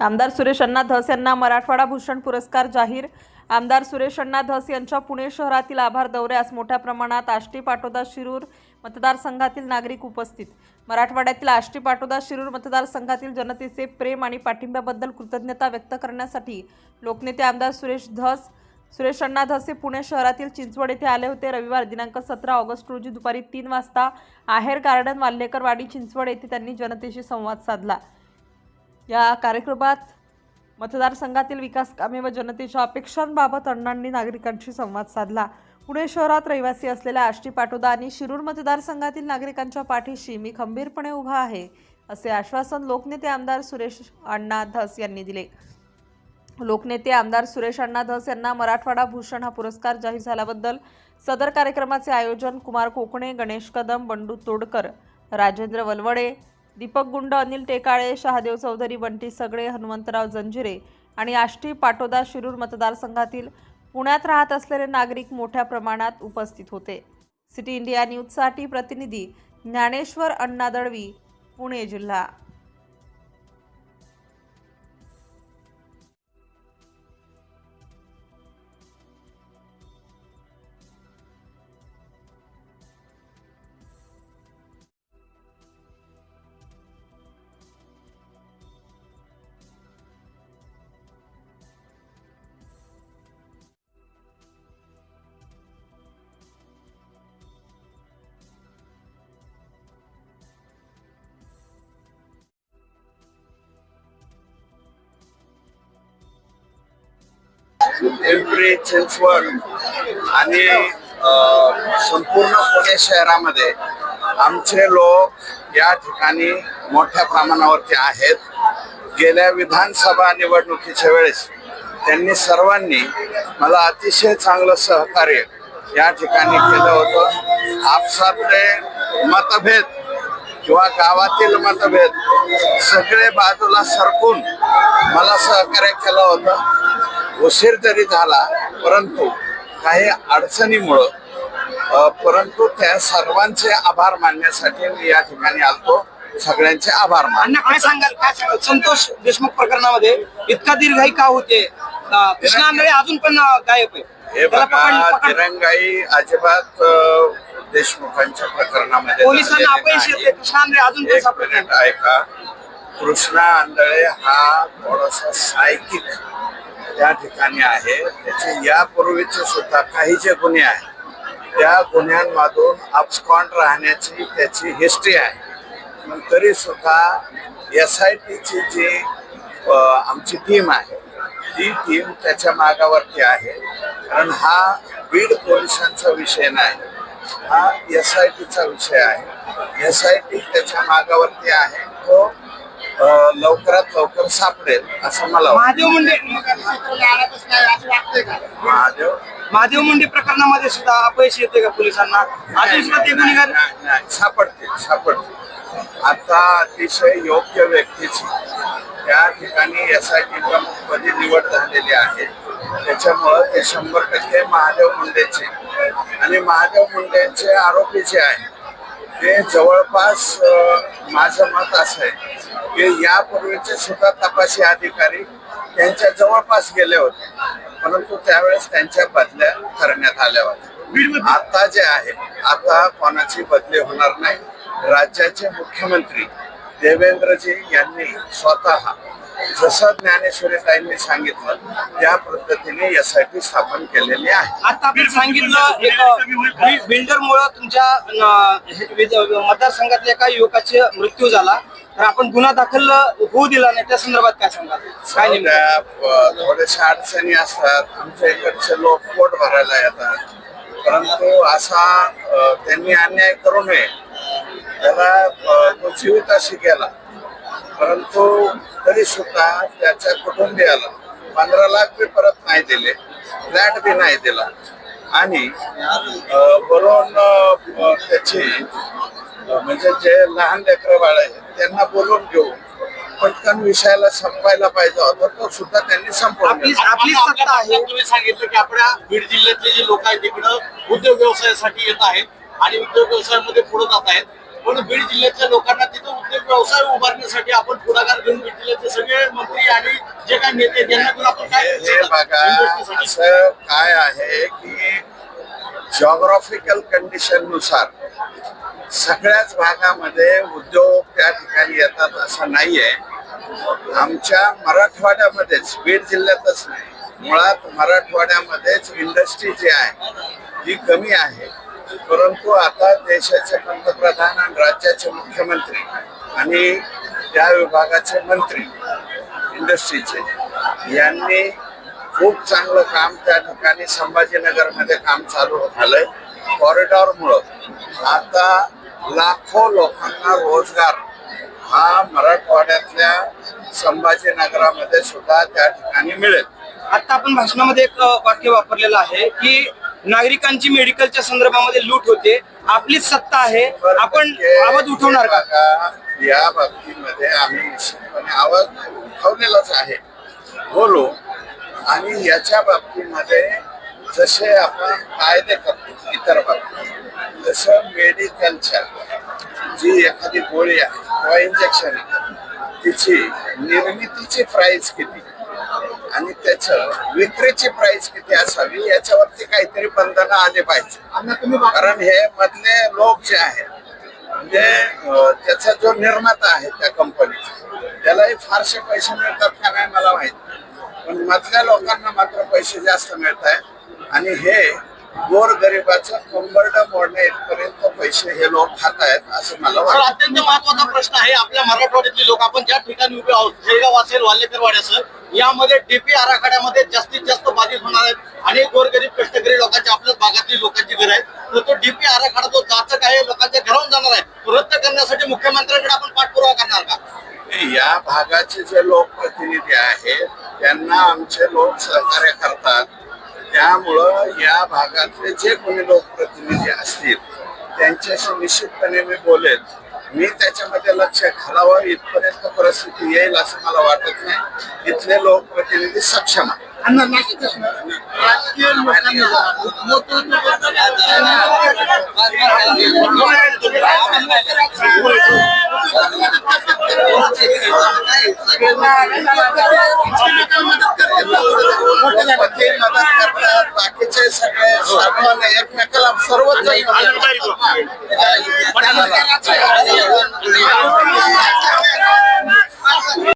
आमदार सुरेश अण्णा धस यांना मराठवाडा भूषण पुरस्कार जाहीर. आमदार सुरेश अण्णा धस यांच्या पुणे शहरातील आभार दौऱ्यास मोठ्या प्रमाणात आष्टी पाटोदा शिरूर मतदारसंघातील नागरिक उपस्थित. मराठवाड्यातील आष्टी पाटोदा शिरूर मतदारसंघातील जनतेचे प्रेम आणि पाठिंब्याबद्दल कृतज्ञता व्यक्त करण्यासाठी लोकनेते आमदार सुरेश धस सुरेश अण्णा धस हे पुणे शहरातील चिंचवड येथे आले होते. रविवार दिनांक सतरा ऑगस्ट रोजी दुपारी तीन वाजता आहेर गार्डन वाल्हेकरवाडी चिंचवड येथे त्यांनी जनतेशी संवाद साधला. या कार्यक्रमात मतदारसंघातील विकास कामे व जनतेच्या अपेक्षांबाबत अण्णांनी नागरिकांशी संवाद साधला. पुणे शहरात रहिवासी असलेल्या आष्टी पाटोदा आणि शिरूर मतदारसंघातील नागरिकांच्या पाठीशी मी खंबीरपणे उभा आहे असे आश्वासन लोकनेते आमदार सुरेश अण्णा धस यांनी दिले. लोकनेते आमदार सुरेश अण्णा धस यांना मराठवाडा भूषण हा पुरस्कार जाहीर झाल्याबद्दल सदर कार्यक्रमाचे आयोजन कुमार कोकणे गणेश कदम बंडू तोडकर राजेंद्र वलवडे दीपक गुंड अनिल टेकाळे शहादेव चौधरी बंटी सगळे हनुमंतराव जंजिरे आणि आष्टी पाटोदा शिरूर मतदारसंघातील पुण्यात राहत असलेले नागरिक मोठ्या प्रमाणात उपस्थित होते. सिटी इंडिया न्यूजसाठी प्रतिनिधी ज्ञानेश्वर अण्णा दळवी पुणे जिल्हा. पिंपरी चिंचवड आणि संपूर्ण पुणे शहरामध्ये आमचे लोक या ठिकाणी मोठ्या प्रमाणावरती आहेत. गेल्या विधानसभा निवडणुकीच्या वेळेस त्यांनी सर्वांनी मला अतिशय चांगलं सहकार्य या ठिकाणी केलं होतं. आपसातले मतभेद किंवा गावातील मतभेद सगळे बाजूला सरकून मला सहकार्य केलं होतं. उशीर जरी झाला परंतु काही अडचणीमुळं परंतु त्या सर्वांचे आभार मानण्यासाठी मी या ठिकाणी आलतो. सगळ्यांचे आभार मान काय सांगाल? काय सांगाल? संतोष देशमुख प्रकरणामध्ये इतका दीर्घाई का होते? कृष्णा आंधळे अजून पण गायब आहे. हे बघा दिरंगाई अजिबात देशमुखांच्या प्रकरणामध्ये पोलिसांना अपयश. येते. कृष्णा आंधळे अजून पण सापडत नाही. ऐका. कृष्णा आंधळे हा थोडासा सायकिक त्या ठिकाणी आहे. त्याचे यापूर्वीचे सुद्धा काही जे गुन्हे आहेत. त्या गुन्ह्यांमधून अपस्कॉन्ड राहण्याची त्याची हिस्ट्री आहे. पण तरी सुद्धा एस आय टीची जी आमची टीम आहे ती टीम त्याच्या मागावरती आहे. कारण हा बीड पोलिसांचा विषय नाही. हा एस आय टीचा विषय आहे. एस आय टी त्याच्या मागावरती आहे. तो लवकरात लवकर सापडेल असं मला वाटतं. महादेव मुंडे महादेव? महादेव मुंडे प्रकरणामध्ये सुद्धा अपयश येते का पोलिसांना? अजून सुद्धा ते गुन्हेगार नाही, नाही, सापडतील सापडतील. आता अतिशय योग्य व्यक्तीची त्या ठिकाणी एस आय टी प्रमुखपदी निवड झालेली आहे. त्याच्यामुळं ते शंभर टक्के महादेव मुंडेचे. आणि महादेव मुंडेचे आरोपी जे आहे ते जवळपास अं, माझं मत असं आहे हे यापूर्वीचे सुद्धा तपासी अधिकारी त्यांच्या जवळपास गेले होते. परंतु त्यावेळेस त्यांच्या बदल्या करण्यात आल्या होत्या. आता जे आहे आता कोणाची बदली होणार नाही. राज्याचे मुख्यमंत्री देवेंद्रजी यांनी स्वतः जसं ज्ञानेश्वरीताईंनी सांगितलं त्या पद्धतीने एस आय टी स्थापन केलेली आहे. आता आपण सांगितलं एक बिल्डर मुळे तुमच्या मतदारसंघातल्या एका युवकाचा मृत्यू झाला. तर आपण गुन्हा दाखल होऊ दिला नाही त्या संदर्भात काय सांगा काय नेमकं? त्या थोड्याशा अडचणी असतात. आमच्या इकडचे लोक पोट भरायला येतात. परंतु असा अ, त्यांनी अन्याय करू नये. त्याला अ, तो जीविताशी गेला. परंतु तरी सुद्धा त्याच्या कुटुंबियाला पंधरा लाख बी परत नाही दिले फ्लॅट बी नाही दिला. आणि अ, वरून अ, त्याची म्हणजे जे लहान लेकरं बाळ आहेत त्यांना बोलून घेऊन पटकन विषयाला संपवायला पाहिजे होता तो सुद्धा त्यांनी संपवला आपली आपली सत्ता आहे तुम्ही सांगितलं की आपल्या बीड जिल्ह्यातले जे लोक आहेत तिकडं उद्योग व्यवसायासाठी येत आहेत आणि उद्योग व्यवसायामध्ये पुढे जात आहेत म्हणून बीड जिल्ह्यातल्या लोकांना तिथं उद्योग व्यवसाय उभारण्यासाठी आपण पुढाकार घेऊन बीड जिल्ह्यातले सगळे मंत्री आणि जे काही नेते त्यांना घेऊन आपण काय हे? बघा इंडस्ट्रीसाठी. असं काय आहे की जॉग्राफिकल कंडिशननुसार सगळ्याच भागामध्ये उद्योग त्या ठिकाणी येतात असं नाही आहे आमच्या मराठवाड्यामध्येच बीड जिल्ह्यातच नाही मुळात मराठवाड्यामध्येच इंडस्ट्री जी आहे ती कमी आहे. परंतु आता देशाचे पंतप्रधान आणि राज्याचे मुख्यमंत्री आणि त्या विभागाचे मंत्री इंडस्ट्रीचे यांनी खूप चांगलं काम त्या ठिकाणी संभाजीनगरमध्ये काम चालू झालंय. कॉरिडॉरमुळं आता लाखो लोकांना रोजगार हा मराठवाड्यातल्या संभाजीनगरामध्ये सुद्धा त्या ठिकाणी मिळेल. आता आपण भाषणामध्ये एक वाक्य वापरलेलं आहे की नागरिकांची मेडिकलच्या संदर्भामध्ये लूट होते आपलीच सत्ता आहे आपण आवाज उठवणार का? या बाबतीमध्ये आम्ही निश्चितपणे आवाज उठवलेलाच आहे. बोलू आणि याच्या बाबतीमध्ये जसे आपण कायदे करतो इतर बाबतीत जसं मेडिकलच्या जी एखादी गोळी आहे किंवा इंजेक्शन आहे तिची निर्मितीची प्राइस किती? आणि त्याचं विक्रीची प्राइस किती असावी? याच्यावरती काहीतरी बंधनं आले पाहिजे. कारण हे मधले लोक जे आहेत म्हणजे त्याचा जो निर्माता आहे त्या कंपनीचा त्यालाही फारसे पैसे मिळतात का नाही मला माहीत पण मधल्या लोकांना मात्र पैसे जास्त मिळत आहेत आणि हे गोर गरिबाचं कंबरड मोडण्या इथपर्यंत पैसे हे लोक खात आहेत असं मला सर वाटतं. अत्यंत महत्त्वाचा प्रश्न आहे. आपल्या मराठवाड्यातले लोक आपण ज्या ठिकाणी उभे आहोत जळगाव असेल वाल्लेकरवाडी असेल यामध्ये डीपी आराखड्यामध्ये जास्तीत जास्त बाधित होणार आहेत. आणि गोरगरीब कष्टकरी लोकांची आपल्याच भागातली लोकांची घर आहेत. तर तो डीपी आराखडा जो जाचक आहे लोकांच्या घरावून जाणार आहे. तो रद्द करण्यासाठी मुख्यमंत्र्यांकडे आपण पाठपुरावा करणार का? या भागाचे जे लोकप्रतिनिधी आहेत त्यांना आमचे लोक सहकार्य करतात. त्यामुळं या भागातले जे कोणी लोकप्रतिनिधी असतील त्यांच्याशी निश्चितपणे मी बोलेन. मी त्याच्यामध्ये लक्ष घालावं इथपर्यंत परिस्थिती येईल असं मला वाटत नाही. इथले लोकप्रतिनिधी सक्षम आहेत. बाकीचे सगळे सर्वांना एकमेकाला सर्वच.